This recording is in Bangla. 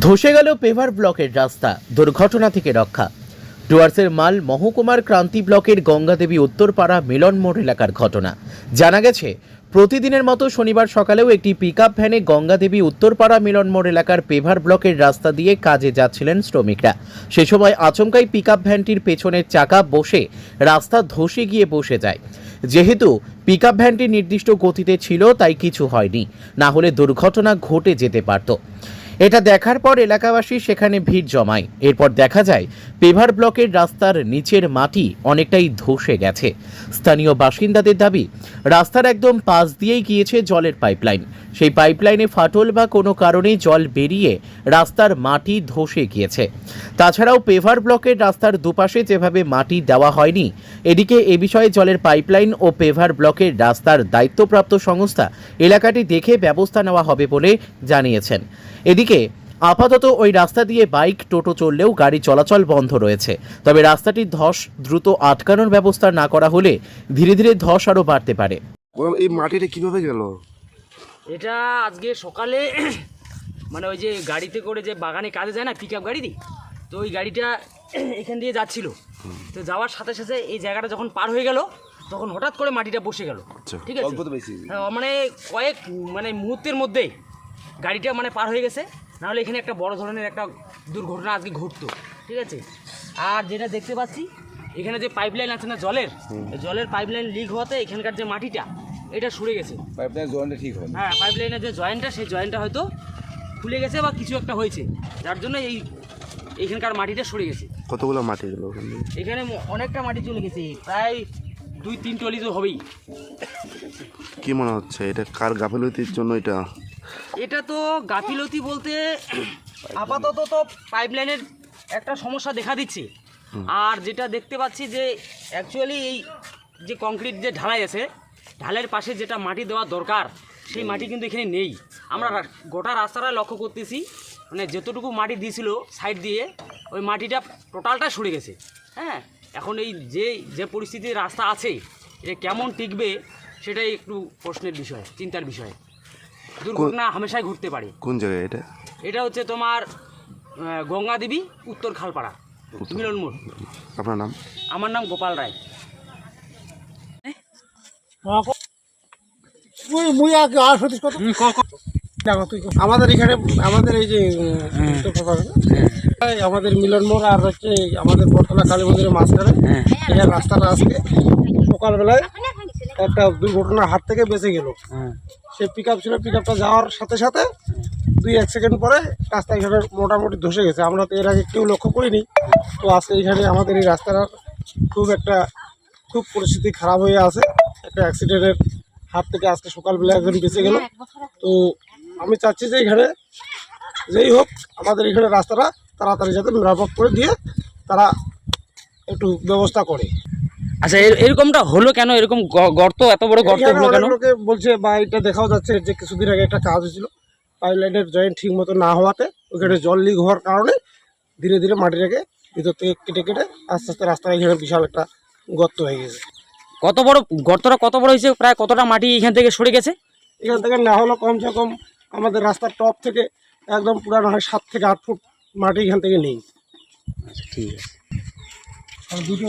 ধসে গেল পেভার ব্লকের রাস্তা, দুর্ঘটনা থেকে রক্ষা। ডুয়ার্সের মাল মহকুমার ক্রান্তি ব্লকের গঙ্গাদেবী উত্তরপাড়া মিলন মোড় এলাকার ঘটনা। জানা গেছে, প্রতিদিনের মতো শনিবার সকালেও একটি পিকআপ ভ্যানে গঙ্গাদেবী উত্তরপাড়া মিলন মোড় এলাকার পেভার ব্লকের রাস্তা দিয়ে কাজে যাচ্ছিলেন শ্রমিকরা। সে সময় আচমকাই পিকআপ ভ্যানটির পেছনের চাকা বসে রাস্তা ধসে গিয়ে বসে যায়। যেহেতু পিকআপ ভ্যানটি নির্দিষ্ট গতিতে ছিল, তাই কিছু হয়নি। না হলে দুর্ঘটনা ঘটে যেতে পারত। এটা দেখার পর এলাকাবাসী সেখানে ভিড় জমায়। এরপর দেখা যায়, পেভার ব্লকের রাস্তার নিচের মাটি অনেকটাই ধসে গেছে। স্থানীয় বাসিন্দাদের দাবি, রাস্তার একদম পাশ দিয়েই গিয়েছে জলের পাইপলাইন। সেই পাইপলাইনে ফাটল বা কোনো কারণে জল বেরিয়ে রাস্তার মাটি ধসে গিয়েছে। তাছাড়াও পেভার ব্লকের রাস্তার দুপাশে যেভাবে মাটি দেওয়া হয়নি, এদিকে এ বিষয়ে জলের পাইপলাইন ও পেভার ব্লকের রাস্তার দায়িত্বপ্রাপ্ত সংস্থা এলাকাটি দেখে ব্যবস্থা নেওয়া হবে বলে জানিয়েছেন। এদিকে আপাতত ওই রাস্তা দিয়ে বাইক টোটো চললেও গাড়ি চলাচল বন্ধ রয়েছে। তবে রাস্তাটির ধস দ্রুত আটকানোর ব্যবস্থা না করা হলে ধীরে ধীরে ধস আরও বাড়তে পারে। এই মাটিটা কীভাবে গেল? এটা আজকে সকালে মানে ওই যে গাড়িতে করে যে বাগানে কাজে যায় না পিক আপ গাড়ি দিয়ে তো ওই গাড়িটা এখান দিয়ে যাচ্ছিল। তো যাওয়ার সাথে সাথে এই জায়গাটা যখন পার হয়ে গেল তখন হঠাৎ করে মাটিটা বসে গেল। আচ্ছা। ঠিক আছে? হ্যাঁ, মানে কয়েক মানে মুহূর্তের মধ্যেই গাড়িটা মানে পার হয়ে গেছে নাহলে এখানে একটা বড় ধরনের একটা দুর্ঘটনা আজকে ঘটতো ঠিক আছে? আর যেটা দেখতে পাচ্ছি এখানে যে পাইপ লাইন আছে না জলের জলের পাইপ লাইন লিক হওয়াতে এখানকার যে মাটিটা এটা সরে গেছে। পাইপলাইন জয়েন্টটা ঠিক হয় হ্যাঁ পাইপলাইনের যে জয়েন্টটা সেই জয়েন্টটা হয়তো খুলে গেছে বা কিছু একটা হয়েছে। যার জন্য এই এখানকার মাটিটা সরে গেছে। কতগুলো মাটি গেল এখানে অনেকটা মাটি চলে গেছে প্রায় দুই তিন টলি তো হবেই। কি মনে হচ্ছে এটা কার গাফিলতির জন্য এটা এটা তো গাফিলতি বলতে আপাতত তো পাইপলাইনের একটা সমস্যা দেখা দিচ্ছে। আর যেটা দেখতে পাচ্ছি যে অ্যাকচুয়ালি এই যে কংক্রিট যে ঢালাই আছে ঢালাইয়ের পাশে যেটা মাটি দেওয়া দরকার সেই মাটি কিন্তু এখানে নেই। আমরা গোটা রাস্তাটা লক্ষ্য করতেছি মানে যতটুকু মাটি দিয়েছিল সাইড দিয়ে ওই মাটিটা টোটালটা সরে গেছে। হ্যাঁ এখন এই যে যে পরিস্থিতির রাস্তা আছে এটা কেমন টিকবে সেটাই একটু প্রশ্নের বিষয় চিন্তার বিষয়। দুর্ঘটনা হামেশাই ঘুরতে পারে। কোন জায়গায় এটা? এটা হচ্ছে তোমার আহ, গঙ্গা দেবী উত্তর খালপাড়া মিলন মোড়। আপনার নাম? আমার নাম গোপাল রায়। মুই মুই আগে আর দেখো তুই আমাদের এখানে আমাদের এই যে এই আমাদের মিলন মোড় আর হচ্ছে আমাদের বটতলা কালী মন্দিরের মাঝখানে। এখানে রাস্তাটা আজকে সকালবেলায় একটা দুর্ঘটনার হাত থেকে বেঁচে গেল। সে পিক আপ ছিল পিক যাওয়ার সাথে সাথে দুই, এক সেকেন্ড পরে রাস্তা এখানে মোটামুটি ধসে গেছে। আমরা তো এর আগে কেউ লক্ষ্য করিনি। তো আজকে এখানে আমাদের এই রাস্তাটার খুব একটা, খুব পরিস্থিতি খারাপ হয়ে আছে। একটা অ্যাক্সিডেন্টের হাত থেকে আজকে সকালবেলা একজন বেঁচে গেল। তো আমি চাচ্ছি যে এখানে যেই হোক, আমাদের এখানে রাস্তাটা তাড়াতাড়ি যাতে মেরামত করে দিয়ে তারা একটু ব্যবস্থা করে। আচ্ছা এরকমটা হলো কেন? এরকম গর্ত এত বড় এখানে অনেক লোকে বলছে বা এটা দেখাও যাচ্ছে যে কিছুদিন আগে একটা কাজ হয়েছিল। পাইপলাইনের জয়েন্ট ঠিক মতো না হওয়াতে ওইখানে জল লিক হওয়ার কারণে ধীরে ধীরে মাটিটাকে ভিতর থেকে কেটে কেটে আস্তে আস্তে রাস্তায় এখানে বিশাল একটা গর্ত হয়ে গেছে। কত বড় গর্তটা কত বড় হয়েছে? প্রায় কতটা মাটি এখান থেকে সরে গেছে? এখান থেকে না হলো কমসে কম আমাদের রাস্তার টপ থেকে একদম পুরানো হয় সাত থেকে আট ফুট মাটি এখান থেকে নেই। আচ্ছা ঠিক আছে। দুটো